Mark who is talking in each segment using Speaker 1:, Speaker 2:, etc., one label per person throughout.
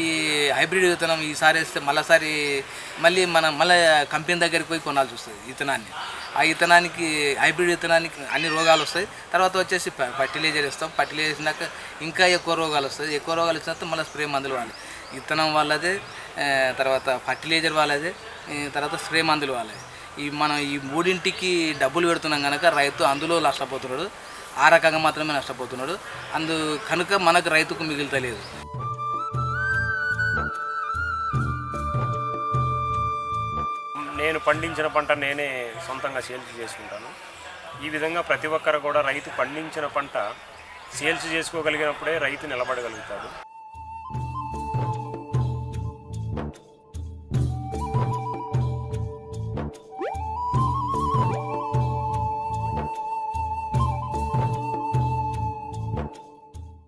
Speaker 1: ఈ హైబ్రిడ్ విత్తనం ఈసారి వేస్తే మళ్ళీసారి మళ్ళీ మనం మళ్ళీ కంపెనీ దగ్గరికి పోయి కొనాల్సి వస్తుంది విత్తనాన్ని. ఆ విత్తనానికి హైబ్రిడ్ విత్తనానికి అన్ని రోగాలు వస్తాయి. తర్వాత వచ్చేసి ఫర్టిలైజర్ ఇస్తాం ఫర్టిలైజర్ వేసినాక ఇంకా ఎక్కువ రోగాలు వస్తాయి. ఎక్కువ రోగాలు వచ్చినాక మళ్ళీ స్ప్రే మందులు వాడాలి. విత్తనం వాళ్ళదే తర్వాత ఫర్టిలైజర్ వాళ్ళదే తర్వాత స్ప్రే మందులు వాళ్ళే. ఈ మనం ఈ మూడింటికి డబ్బులు పెడుతున్నాం కనుక రైతు అందులో నష్టపోతున్నాడు. ఆ రకంగా మాత్రమే నష్టపోతున్నాడు. అందు కనుక మనకు రైతుకు మిగులుతలేదు.
Speaker 2: నేను పండించిన పంట నేనే సొంతంగా సేల్స్ చేసుకుంటాను. ఈ విధంగా ప్రతి ఒక్కరు కూడా రైతు పండించిన పంట సేల్స్ చేసుకోగలిగినప్పుడే రైతు నిలబడగలుగుతాడు.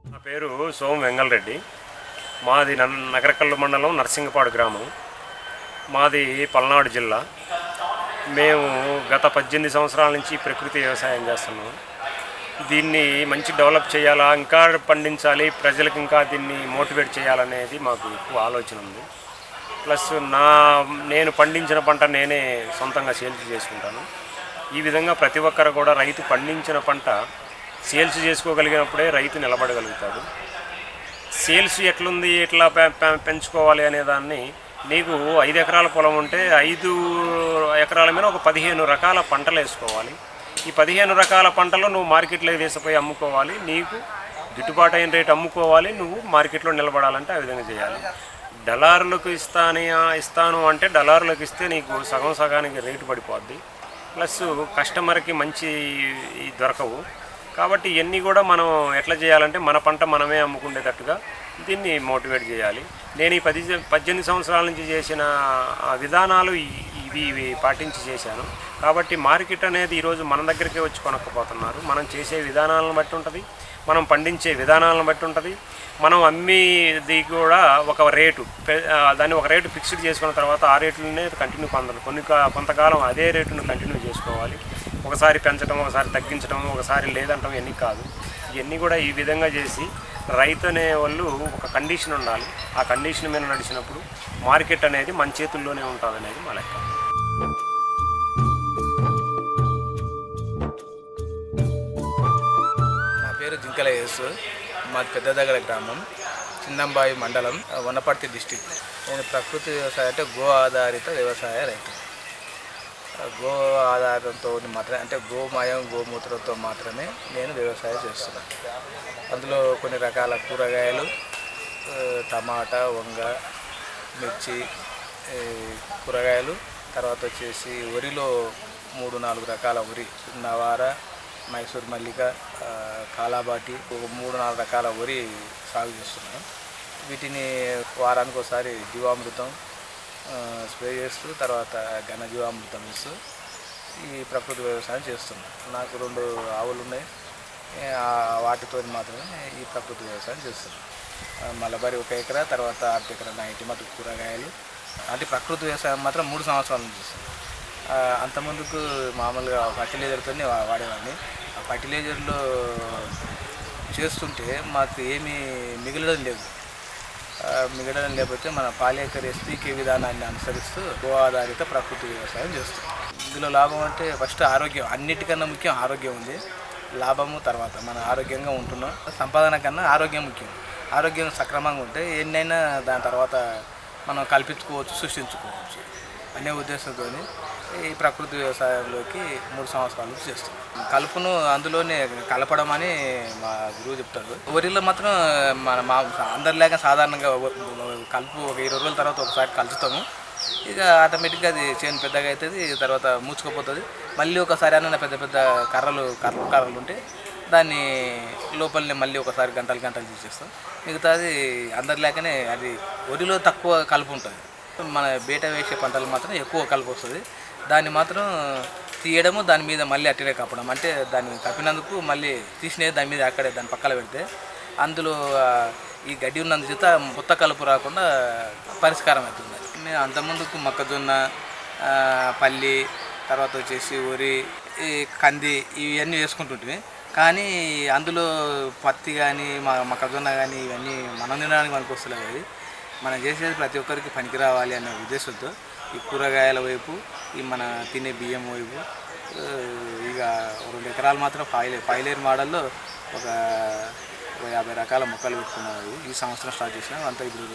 Speaker 2: నా పేరు సోమ వెంగళరెడ్డి. మాది నగరకల్లు మండలం నర్సింగపాడు గ్రామం. మాది పల్నాడు జిల్లా. మేము గత పద్దెనిమిది సంవత్సరాల నుంచి ప్రకృతి వ్యవసాయం చేస్తున్నాం. దీన్ని మంచి డెవలప్ చేయాలా ఇంకా పండించాలి ప్రజలకు ఇంకా దీన్ని మోటివేట్ చేయాలనేది మాకు ఎక్కువ ఆలోచన ఉంది. ప్లస్ నా నేను పండించిన పంట నేనే సొంతంగా సేల్స్ చేసుకుంటాను. ఈ విధంగా ప్రతి ఒక్కరు కూడా రైతు పండించిన పంట సేల్స్ చేసుకోగలిగినప్పుడే రైతు నిలబడగలుగుతాడు. సేల్స్ ఎట్లుంది ఎట్లా పె- పెంచుకోవాలి అనే దాన్ని నీకు ఐదు ఎకరాల పొలం ఉంటే ఐదు ఎకరాల మీద ఒక పదిహేను రకాల పంటలు వేసుకోవాలి. ఈ పదిహేను రకాల పంటలు నువ్వు మార్కెట్లో వేసిపోయి అమ్ముకోవాలి. నీకు గిట్టుబాటు అయిన రేటు అమ్ముకోవాలి. నువ్వు మార్కెట్లో నిలబడాలంటే ఆ విధంగా చేయాలి. డలారులకు ఇస్తాను ఇస్తాను అంటే డలారులకు ఇస్తే నీకు సగం సగానికి రేటు పడిపోద్ది. ప్లస్ కస్టమర్కి మంచి దొరకవు. కాబట్టి ఇవన్నీ కూడా మనం ఎట్లా చేయాలంటే మన పంట మనమే అమ్ముకునేటట్టుగా దీన్ని మోటివేట్ చేయాలి. నేను ఈ పది పద్దెనిమిది సంవత్సరాల నుంచి చేసిన విధానాలు ఇవి ఇవి పాటించి చేశాను. కాబట్టి మార్కెట్ అనేది ఈరోజు మన దగ్గరికే వచ్చి కొనక్కపోతున్నారు మనం చేసే విధానాలను బట్టి ఉంటుంది. మనం పండించే విధానాలను బట్టి ఉంటుంది. మనం అమ్మేది కూడా ఒక రేటు దాన్ని ఒక రేటు ఫిక్స్డ్ చేసుకున్న తర్వాత ఆ రేట్లనే కంటిన్యూ పొందాలి కొన్ని కొంతకాలం అదే రేటును కంటిన్యూ చేసుకోవాలి. ఒకసారి పెంచడం ఒకసారి తగ్గించడం ఒకసారి లేదంటం ఇవన్నీ కాదు. ఇవన్నీ కూడా ఈ విధంగా చేసి రైతు అనే వాళ్ళు ఒక కండిషన్ ఉండాలి. ఆ కండిషన్ మీద నడిచినప్పుడు మార్కెట్ అనేది మన చేతుల్లోనే ఉంటుంది అనేది మా లెక్క.
Speaker 1: నా పేరు జింకల యేసు. మాది పెద్దదగల గ్రామం చిన్నంబాయి మండలం వనపర్తి డిస్టిక్. నేను ప్రకృతి వ్యవసాయం అంటే గో ఆధారిత వ్యవసాయ రైతు. గో ఆధారంతో మాత్రమే అంటే గోమయం గోమూత్రంతో మాత్రమే నేను వ్యవసాయం చేస్తున్నాను. అందులో కొన్ని రకాల కూరగాయలు టమాటా వంగ మిర్చి ఈ కూరగాయలు తర్వాత వచ్చేసి వరిలో మూడు నాలుగు రకాల వరి నవార మైసూర్ మల్లిక కాలాబాటి ఒక మూడు నాలుగు రకాల వరి సాగు చేస్తున్నాం వీటిని వారానికి ఒకసారి జీవామృతం స్ప్రే చేస్తూ తర్వాత ఘనజీవామృతం ఇస్తూ ఈ ప్రకృతి వ్యవసాయం చేస్తున్నాం. నాకు రెండు ఆవులు ఉన్నాయి. వాటితో మాత్రమే ఈ ప్రకృతి వ్యవసాయం చేస్తున్నాం. మలబరి ఒక ఎకరా తర్వాత అర్ధ ఎకరా నా ఇంటి మధ్య కూరగాయలు. అంటే ప్రకృతి వ్యవసాయం మాత్రం మూడు సంవత్సరాల నుంచి చేస్తున్నాం. అంతముందుకు మామూలుగా ఫర్టిలైజర్తోనే వాడేవాడిని. ఆ ఫర్టిలైజర్లో చేస్తుంటే మాకు ఏమీ మిగలడం లేదు. మిగలడం లేకపోతే మన పాలేకర్ ఎస్పీకే విధానాన్ని అనుసరిస్తూ గో ఆధారిత ప్రకృతి వ్యవసాయం చేస్తాం ఇందులో లాభం అంటే ఫస్ట్ ఆరోగ్యం అన్నిటికన్నా ముఖ్యం ఆరోగ్యం ఉంది. లాభము తర్వాత మనం ఆరోగ్యంగా ఉంటున్నాం. సంపాదన కన్నా ఆరోగ్యం ముఖ్యం. ఆరోగ్యం సక్రమంగా ఉంటే ఎన్నైనా దాని తర్వాత మనం కల్పించుకోవచ్చు సృష్టించుకోవచ్చు అనే ఉద్దేశంతో ఈ ప్రకృతి వ్యవసాయంలోకి మూడు సంవత్సరాల నుంచి చేస్తాం కలుపును అందులోనే కలపడం అని మా గురువు చెప్తాడు. వరిలో మాత్రం మన మా అందరిలాగా సాధారణంగా కలుపు ఒక ఇరవై రోజుల తర్వాత ఒకసారి కలుస్తాము. ఇక ఆటోమేటిక్గా అది చేను పెద్దగా అవుతుంది తర్వాత మూచుకుపోతుంది మళ్ళీ ఒకసారి అన్న పెద్ద పెద్ద కర్రలు కర్ర కర్రలు ఉంటే దాన్ని లోపలనే మళ్ళీ ఒకసారి గంటలు గంటలు తీసేస్తాం. మిగతాది అందరిలాగానే అది వరిలో తక్కువ కలుపు ఉంటుంది. మన బీట వేసే పంటలు మాత్రం ఎక్కువ కలుపు వస్తుంది. దాన్ని మాత్రం తీయడము దాని మీద మళ్ళీ అట్టినే కప్పడం అంటే దాన్ని కప్పినందుకు మళ్ళీ తీసినది దాని మీద అక్కడే దాని పక్కన పెడితే. అందులో ఈ గడ్డి ఉన్నందు చేత ముత్త కలుపు రాకుండా పరిష్కారం అవుతుంది నేను అంతకుముందుకు మొక్కజొన్న పల్లి తర్వాత వచ్చేసి వరి ఈ కంది ఇవన్నీ వేసుకుంటుంటే కానీ అందులో పత్తి కానీ మొక్కజొన్న కానీ ఇవన్నీ మనం తినడానికి మనకు వస్తలేవు. మనం చేసేది ప్రతి ఒక్కరికి పనికి రావాలి అనే ఉద్దేశంతో. ఈ కూరగాయల వైపు ఈ మన తినే బియ్యం వైపు ఇక రెండు ఎకరాలు మాత్రం ఫైవ్ ఫైలేర్ మోడల్లో ఒక యాభై రకాల మొక్కలు పెట్టుకున్నాయి ఈ సంవత్సరం స్టార్ట్ చేసిన అంతా ఇప్పుడు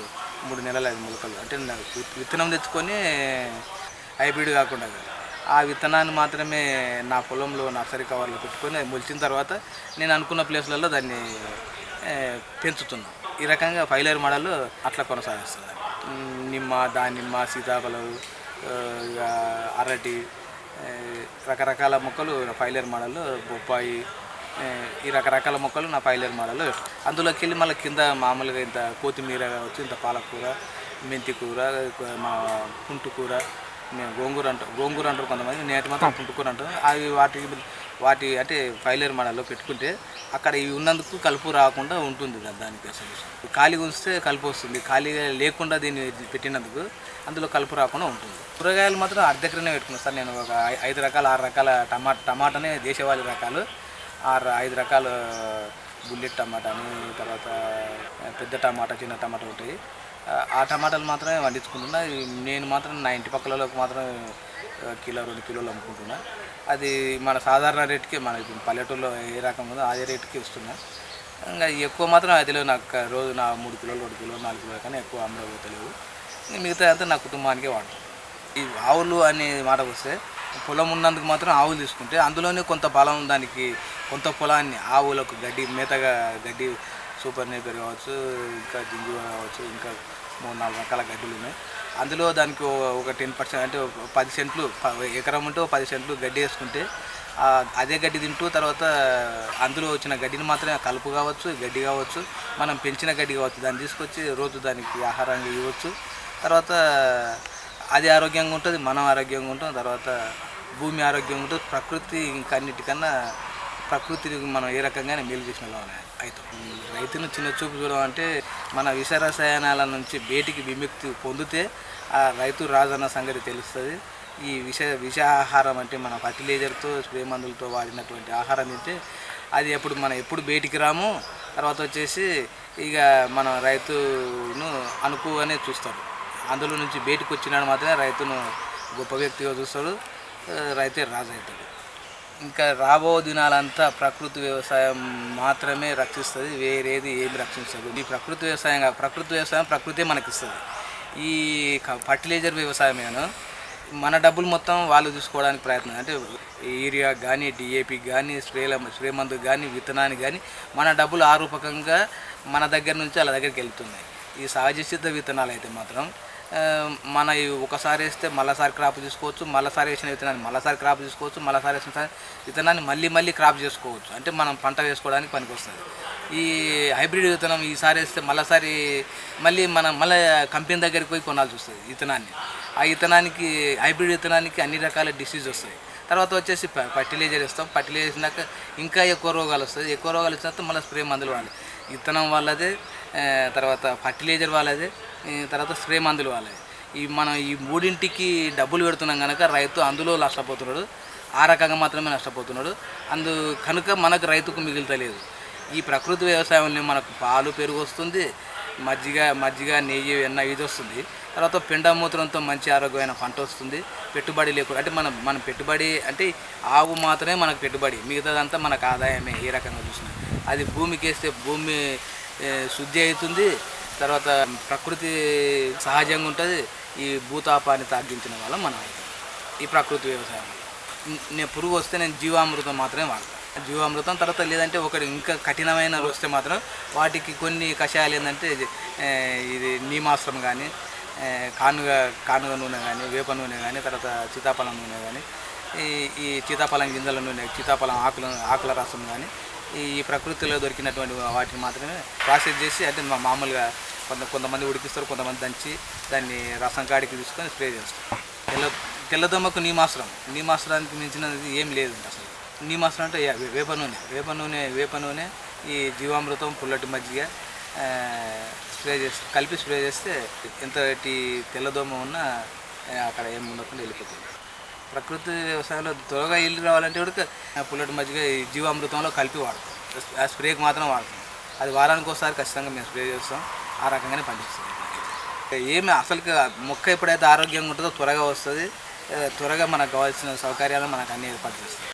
Speaker 1: మూడు నెలలు ఐదు మొలకలు అంటే విత్తనం తెచ్చుకొని హైబ్రిడ్ కాకుండా ఆ విత్తనాన్ని మాత్రమే నా పొలంలో నర్సరీ కవర్లో పెట్టుకొని అది మొలిచిన తర్వాత నేను అనుకున్న ప్లేస్లలో దాన్ని పెంచుతున్నాను ఈ రకంగా ఫైలర్ మోడల్ అట్లా కొనసాగిస్తున్నాను నిమ్మ దానిమ్మ సీతాఫలం ఇక అరటి రకరకాల మొక్కలు ఫైలర్ మోడల్ బొప్పాయి ఈ రకరకాల మొక్కలు నా పైలర్ మోడల్ అందులోకి వెళ్ళి మళ్ళీ కింద మామూలుగా ఇంత కొత్తిమీర కావచ్చు ఇంత పాలకూర మెంతి కూర మా పుంటు కూర మేము గోంగూర అంటాం. గోంగూర అంటారు కొంతమంది నేటి మాత్రం పుంటుకూర అంటారు. అవి వాటికి వాటి అంటే ఫైలర్ మనలో పెట్టుకుంటే అక్కడ ఇవి ఉన్నందుకు కలుపు రాకుండా ఉంటుంది కదా దానికోసం ఖాళీగా ఉంచితే కలుపు వస్తుంది. ఖాళీగా లేకుండా దీన్ని పెట్టినందుకు అందులో కలుపు రాకుండా ఉంటుంది. కూరగాయలు మాత్రం అర్ధకరనే పెట్టుకున్నాను సార్ నేను ఒక ఐ- ఐదు రకాల ఆరు రకాల టమాటా టమాటానే దేశవాళీ రకాలు. ఆరు ఐదు రకాల బుల్లెట్ టమాటా అని తర్వాత పెద్ద టమాటా చిన్న టమాటా ఉంటాయి. ఆ- టమాటాలు మాత్రమే వండించుకుంటున్నా. నేను మాత్రం నా ఇంటి పక్కలలోకి మాత్రం కిలో రెండు కిలోలు అమ్ముకుంటున్నాను అది మన సాధారణ రేటుకి మన ఇప్పుడు పల్లెటూరులో ఏ రకం ఉందో అదే రేటుకి వస్తున్నాయి ఇంకా ఎక్కువ మాత్రం అదిలో నాకు. రోజు నా మూడు కిలోలు రెండు కిలోలు నాలుగు కిలోలు కానీ ఎక్కువ అమ్మలేకపోతలేవు మిగతా అంతా నా కుటుంబానికే వాడతాం. ఈ ఆవులు అనే మాట వస్తే పొలం ఉన్నందుకు మాత్రం ఆవులు తీసుకుంటే అందులోనే కొంత బలం దానికి కొంత పొలాన్ని ఆవులకు గడ్డి మేతగా గడ్డి సూపర్ నేపర్ కావచ్చు ఇంకా జింజు కావచ్చు ఇంకా మూడు నాలుగు రకాల గడ్డలు ఉన్నాయి. అందులో దానికి ఒక టెన్ పర్సెంట్ అంటే పది సెంట్లు ఎకరం ఉంటే ఒక పది సెంట్లు గడ్డి వేసుకుంటే అదే గడ్డి తింటూ తర్వాత అందులో వచ్చిన గడ్డిని మాత్రమే కలుపు కావచ్చు గడ్డి కావచ్చు మనం పెంచిన గడ్డి కావచ్చు దాన్ని తీసుకొచ్చి రోజు దానికి ఆహారంగా ఇవ్వచ్చు. తర్వాత అది ఆరోగ్యంగా ఉంటుంది మనం ఆరోగ్యంగా ఉంటాం తర్వాత భూమి ఆరోగ్యంగా ఉంటుంది ప్రకృతి ఇంకా అన్నిటికన్నా ప్రకృతిని మనం ఏ రకంగానే మేలు చేసిన అవుతాం రైతును చిన్న చూపు చూడడం అంటే మన విష రసాయనాల నుంచి బయటికి విముక్తి పొందితే ఆ రైతు రాజు అన్న సంగతి తెలుస్తుంది. ఈ విష విష ఆహారం అంటే మన ఫర్టిలైజర్తో స్ప్రే మందులతో వాడినటువంటి ఆహారం తింటే అది ఎప్పుడు మనం ఎప్పుడు బయటికి రాము. తర్వాత వచ్చేసి ఇక మన రైతును అనుకువనే చూస్తారు. అందులో నుంచి బయటకు వచ్చినాడు మాత్రమే రైతును గొప్ప వ్యక్తిగా చూస్తాడు రైతే రాజు అవుతాడు. ఇంకా రాబో దినాలంతా ప్రకృతి వ్యవసాయం మాత్రమే రక్షిస్తుంది వేరేది ఏమి రక్షించదు. ఈ ప్రకృతి వ్యవసాయం ప్రకృతి వ్యవసాయం ప్రకృతే మనకిస్తుంది. ఈ క- ఫర్టిలైజర్ వ్యవసాయమేను మన డబ్బులు మొత్తం వాళ్ళు చూసుకోవడానికి ప్రయత్నం. అంటే యూరియా కానీ డిఏపి కానీ స్ప్రేల స్ప్రే మందు కానీ విత్తనానికి కానీ మన డబ్బులు ఆరూపకంగా మన దగ్గర నుంచి వాళ్ళ దగ్గరికి వెళ్తున్నాయి. ఈ సహజ సిద్ధ విత్తనాలు అయితే మాత్రం మన ఒకసారి వేస్తే మళ్ళీసారి క్రాప్ తీసుకోవచ్చు మళ్ళీసారి వేసిన విత్తనాన్ని మళ్ళీసారి క్రాప్ తీసుకోవచ్చు మళ్ళీసారి వేసిన విత్తనాన్ని మళ్ళీ మళ్ళీ క్రాప్ చేసుకోవచ్చు. అంటే మనం పంట వేసుకోవడానికి పనికొస్తుంది. ఈ హైబ్రిడ్ విత్తనం ఈసారి వేస్తే మళ్ళీసారి మళ్ళీ మనం మళ్ళీ కంపెనీ దగ్గరికి పోయి కొనాల్సి వస్తుంది విత్తనాన్ని. ఆ విత్తనానికి హైబ్రిడ్ విత్తనానికి అన్ని రకాల డిసీజ్ వస్తాయి. తర్వాత వచ్చేసి ఫ- ఫర్టిలైజర్ ఇస్తాం ఫర్టిలైజర్ ఇంకా ఎక్కువ రోగాలు వస్తాయి. ఎక్కువ రోగాలు ఇచ్చినాక మళ్ళీ స్ప్రే మందులు వాడాలి. విత్తనం వాళ్ళదే తర్వాత ఫర్టిలైజర్ వాళ్ళదే. తర్వాత స్ప్రే మందులు వాళ్ళే ఈ మనం ఈ మూడింటికి డబ్బులు పెడుతున్నాం కనుక రైతు అందులో నష్టపోతున్నాడు. ఆ రకంగా మాత్రమే నష్టపోతున్నాడు. అందు కనుక మనకు రైతుకు మిగులుతలేదు. ఈ ప్రకృతి వ్యవసాయంలో మనకు పాలు పెరుగు వస్తుంది. మజ్జిగ మజ్జిగ నెయ్యి వెన్న ఇది వస్తుంది. తర్వాత పెండ మూత్రంతో మంచి ఆరోగ్యమైన పంట వస్తుంది. పెట్టుబడి లేకుండా అంటే మనం మన పెట్టుబడి అంటే ఆవు మాత్రమే మనకు పెట్టుబడి. మిగతాదంతా మనకు ఆదాయమే ఏ రకంగా చూసినా. అది భూమికి వేస్తే భూమి శుద్ధి అవుతుంది. తర్వాత ప్రకృతి సహజంగా ఉంటుంది. ఈ భూతాపాన్ని తగ్గించిన వల్ల మనం అవుతాం ఈ ప్రకృతి వ్యవసాయం. నేను పురుగు వస్తే నేను జీవామృతం మాత్రమే వాడతాను జీవామృతం తర్వాత లేదంటే ఒకటి ఇంకా కఠినమైన వస్తే మాత్రం వాటికి కొన్ని కషాయాలు ఏంటంటే ఇది నీమాశ్రం కానీ కానుగ కానుగ నూనె కానీ వేప నూనె కానీ తర్వాత సీతాఫలం నూనె కానీ ఈ ఈ సీతాఫలం గింజల నూనె సీతాఫలం ఆకుల ఆకుల రసం కానీ ఈ ప్రకృతిలో దొరికినటువంటి వాటిని మాత్రమే ప్రాసెస్ చేసి అంటే మామూలుగా కొంత కొంతమంది ఉడికిస్తారు కొంతమంది దంచి దాన్ని రసం కాడికి తీసుకొని స్ప్రే చేస్తారు. తెల్ల తెల్లదమ్మకు నీమాసరం నీమాసరానికి మించినది ఏం లేదు అసలు. నీమాసరం అంటే వేప నూనె. వేప నూనె వేప నూనె ఈ జీవామృతం పుల్లటి మజ్జిగ స్ప్రే చేసి కలిపి స్ప్రే చేస్తే ఎంతటి తెల్లదోమ ఉన్నా అక్కడ ఏం ఉండకుండా వెళ్ళిపోతుంది. ప్రకృతి వ్యవసాయంలో త్వరగా ఇల్లు రావాలంటే కూడా పుల్లటి మజ్జిగ ఈ జీవామృతంలో కలిపి వాడతాం. ఆ స్ప్రేకి మాత్రం వాడతాం. అది వారానికి ఒకసారి ఖచ్చితంగా మేము స్ప్రే చేస్తాం. ఆ రకంగానే పండిస్తాం ఏమి అసలు మొక్క ఎప్పుడైతే ఆరోగ్యంగా ఉంటుందో త్వరగా వస్తుంది. త్వరగా మనకు కావాల్సిన సౌకర్యాలు మనకు అన్ని ఏర్పాటు చేస్తాం